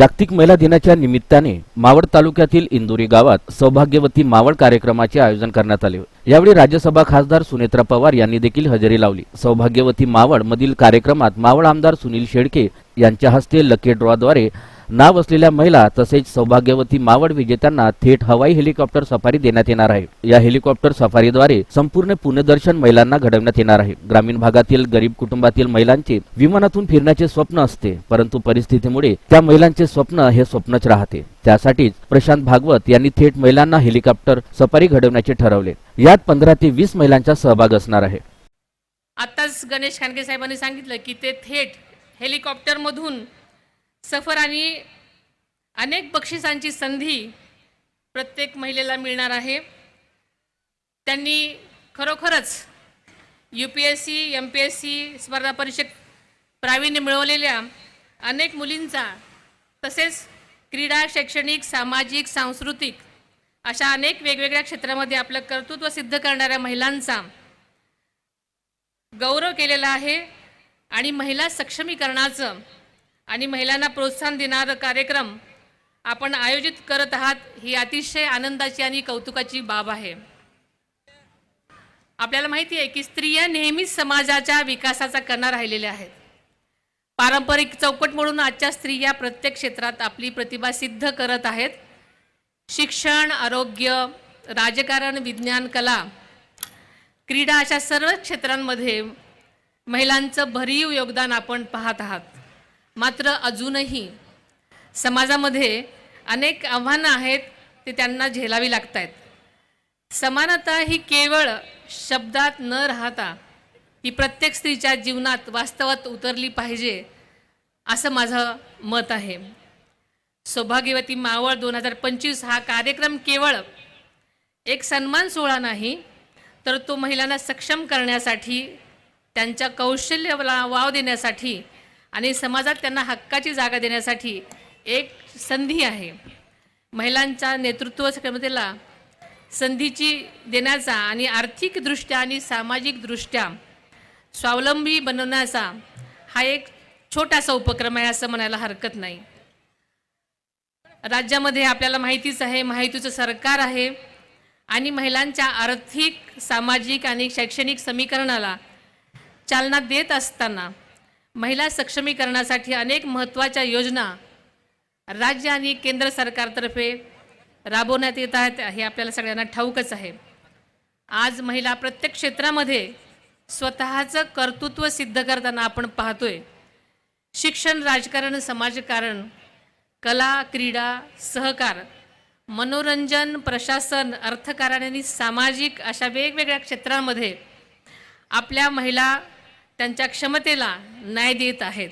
जागतिक महिला दिनाच्या निमित्ताने मावळ तालुक्यातील इंदोरी गावात सौभाग्यवती मावळ कार्यक्रमाचे आयोजन करण्यात आले. यावेळी राज्यसभा खासदार सुनेत्रा पवार यांनी देखील हजेरी लावली. सौभाग्यवती मावळ मधील कार्यक्रमात मावळ आमदार सुनील शेळके यांच्या हस्ते लकी ड्रॉद्वारे नाव असलेल्या महिला तसेच सौभाग्यवती मावळ विजेत्यांना थेट हवाई हेलिकॉप्टर सफारी देण्यात येणार आहे. या हेलिकॉप्टर सफारीद्वारे संपूर्ण पुनर्दर्शन महिलांना घडवण्यात येणार आहे. ग्रामीण भागातील गरीब कुटुंबातील महिलांचे विमानातून फिरण्याचे स्वप्न असते परंतु परिस्थितीमुळे त्या महिलांचे स्वप्न हे स्वप्नच राहते. त्यासाठीच प्रशांत भागवत यांनी थेट महिलांना हेलिकॉप्टर सफारी घडवण्याचे ठरवले. यात पंधरा ते वीस महिलांचा सहभाग असणार आहे. आताच गणेश खानगे साहेबांनी सांगितलं की ते थेट हेलिकॉप्टरमधून सफर आणि अनेक बक्षिसांची संधी प्रत्येक महिलेला मिळणार आहे. त्यांनी खरोखरच U P S C M P S C स्पर्धा परीक्षेत प्रावीण्य मिळवलेल्या अनेक मुलींचा तसेच क्रीडा शैक्षणिक सामाजिक सांस्कृतिक अशा अनेक वेगवेगळ्या क्षेत्रामध्ये आपलं कर्तृत्व सिद्ध करणाऱ्या महिलांचा गौरव केलेला आहे आणि महिला सक्षमीकरणाचं आणि महिलांना प्रोत्साहन देणारं कार्यक्रम आपण आयोजित करत आहात ही अतिशय आनंदाची आणि कौतुकाची बाब आहे. आपल्याला माहिती आहे की स्त्रिया नेहमीच समाजाच्या विकासाचा कणा राहिलेल्या आहेत. पारंपरिक चौकट म्हणून आजच्या स्त्रिया प्रत्येक क्षेत्रात आपली प्रतिभा सिद्ध करत आहेत. शिक्षण आरोग्य राजकारण विज्ञान कला क्रीडा अशा सर्व क्षेत्रांमध्ये महिलांचं भरीव योगदान आपण पाहत आहात. मात्र अजूनही समाजामध्ये अनेक आव्हानं आहेत ते त्यांना झेलावी लागत आहेत समानता ही केवळ शब्दात न राहता ही प्रत्येक स्त्रीच्या जीवनात वास्तवात उतरली पाहिजे असं माझं मत आहे. सौभाग्यवती मावळ दोन हजार पंचवीस हा कार्यक्रम केवळ एक सन्मान सोहळा नाही तर तो महिलांना सक्षम करण्यासाठी त्यांच्या कौशल्याला वाव देण्यासाठी आणि समाजात त्यांना हक्काची जागा देण्यासाठी एक संधी आहे. महिलांच्या नेतृत्व क्षमतेला संधीची देण्याचा आणि आर्थिकदृष्ट्या आणि सामाजिकदृष्ट्या स्वावलंबी बनवण्याचा हा एक छोटासा उपक्रम आहे असं म्हणायला हरकत नाही. राज्यामध्ये आपल्याला माहितीच आहे माहितीचं सरकार आहे आणि महिलांच्या आर्थिक सामाजिक आणि शैक्षणिक समीकरणाला चालना देत असताना महिला सक्षमीकरणासाठी अनेक महत्त्वाच्या योजना राज्य आणि केंद्र सरकारतर्फे राबवण्यात येत आहेत. हे आपल्याला सगळ्यांना ठाऊकच आहे. आज महिला प्रत्येक क्षेत्रामध्ये स्वतःचं कर्तृत्व सिद्ध करताना आपण पाहतोय. शिक्षण राजकारण समाजकारण कला क्रीडा सहकार मनोरंजन प्रशासन अर्थकारण आणि सामाजिक अशा वेगवेगळ्या क्षेत्रांमध्ये आपल्या महिला त्यांच्या क्षमतेला न्याय देत आहेत.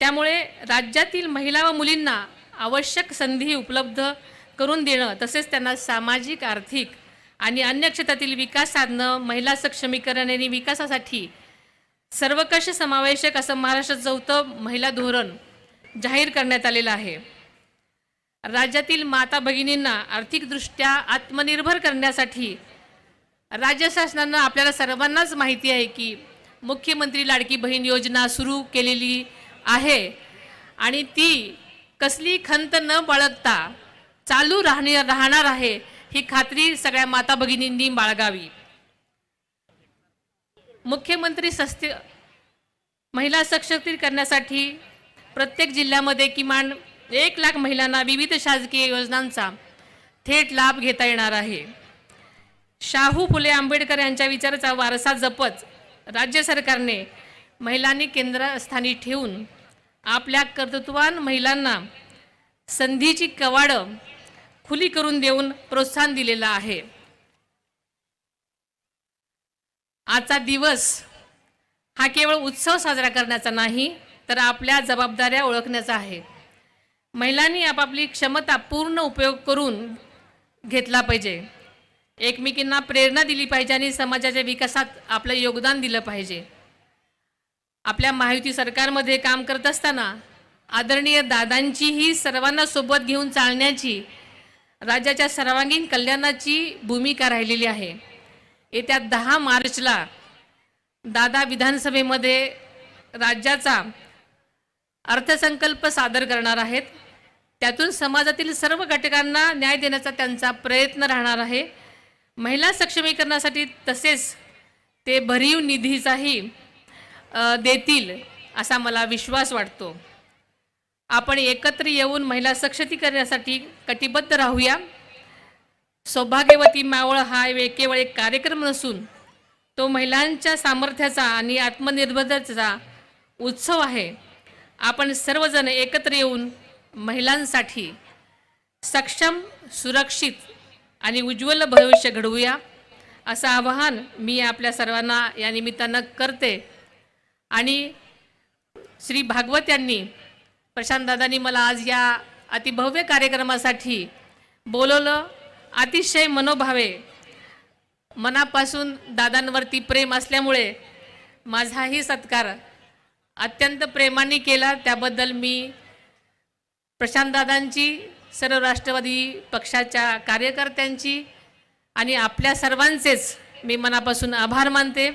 त्यामुळे राज्यातील महिला व मुलींना आवश्यक संधी उपलब्ध करून देणं तसेच त्यांना सामाजिक आर्थिक आणि अन्य क्षेत्रातील विकास साधणं महिला सक्षमीकरण आणि विकासासाठी सर्वकष समावेशक असं महाराष्ट्र चौथं महिला धोरण जाहीर करण्यात आलेलं आहे. राज्यातील माता भगिनींना आर्थिकदृष्ट्या आत्मनिर्भर करण्यासाठी राज्य शासनानं आपल्याला सर्वांनाच माहिती आहे की मुख्यमंत्री लाडकी बहीण योजना सुरू केलेली आहे. आणि ती कसली खंत न बाळगता चालू राहणे राहणार आहे ही खात्री सगळ्या माता भगिनींनी बाळगावी. मुख्यमंत्री सस्ते महिला सशक्ती करण्यासाठी प्रत्येक जिल्ह्यामध्ये किमान एक लाख महिलांना विविध शासकीय योजनांचा थेट लाभ घेता येणार आहे. शाहू फुले आंबेडकर यांच्या विचाराचा वारसा जपत राज्य सरकारने महिलांनी केंद्रस्थानी ठेवून आपल्या कर्तृत्वान महिलांना संधीची कवाडं खुली करून देऊन प्रोत्साहन दिलेलं आहे. आजचा दिवस हा केवळ उत्सव साजरा करण्याचा नाही तर आपल्या जबाबदाऱ्या ओळखण्याचा आहे. महिलांनी आपापली क्षमता पूर्ण उपयोग करून घेतला पाहिजे. एकमेकींना प्रेरणा दिली पाहिजे आणि समाजाच्या विकासात आपलं योगदान दिलं पाहिजे. आपल्या महायुती सरकारमध्ये काम करत असताना आदरणीय दादांचीही सर्वांना सोबत घेऊन चालण्याची राज्याच्या सर्वांगीण कल्याणाची भूमिका राहिलेली आहे. येत्या दहा मार्चला दादा विधानसभेमध्ये राज्याचा अर्थसंकल्प सादर करणार आहेत. त्यातून समाजातील सर्व घटकांना न्याय देण्याचा त्यांचा प्रयत्न राहणार आहे. महिला सक्षमीकरणासाठी तसेच ते भरीव निधीचाही देतील असा मला विश्वास वाटतो. आपण एकत्र येऊन महिला सक्षमीकरणासाठी कटिबद्ध राहूया. सौभाग्यवती मावळ हा केवळ एक कार्यक्रम नसून तो महिलांच्या सामर्थ्याचा आणि आत्मनिर्भरतेचा उत्सव आहे. आपण सर्वजण एकत्र येऊन महिलांसाठी सक्षम सुरक्षित आणि उज्ज्वल भविष्य घडवूया असं आवाहन मी आपल्या सर्वांना या निमित्तानं करते. आणि श्री भागवत यांनी प्रशांतदादांनी मला आज या अतिभव्य कार्यक्रमासाठी बोलवलं. अतिशय मनोभावे मनापासून दादांवरती प्रेम असल्यामुळे माझाही सत्कार अत्यंत प्रेमाने केला. त्याबद्दल मी प्रशांतदादांची सर्व राष्ट्रवादी पक्षाच्या कार्यकर्त्यांची आणि आपल्या सर्वांचेच मी मनापासून आभार मानते.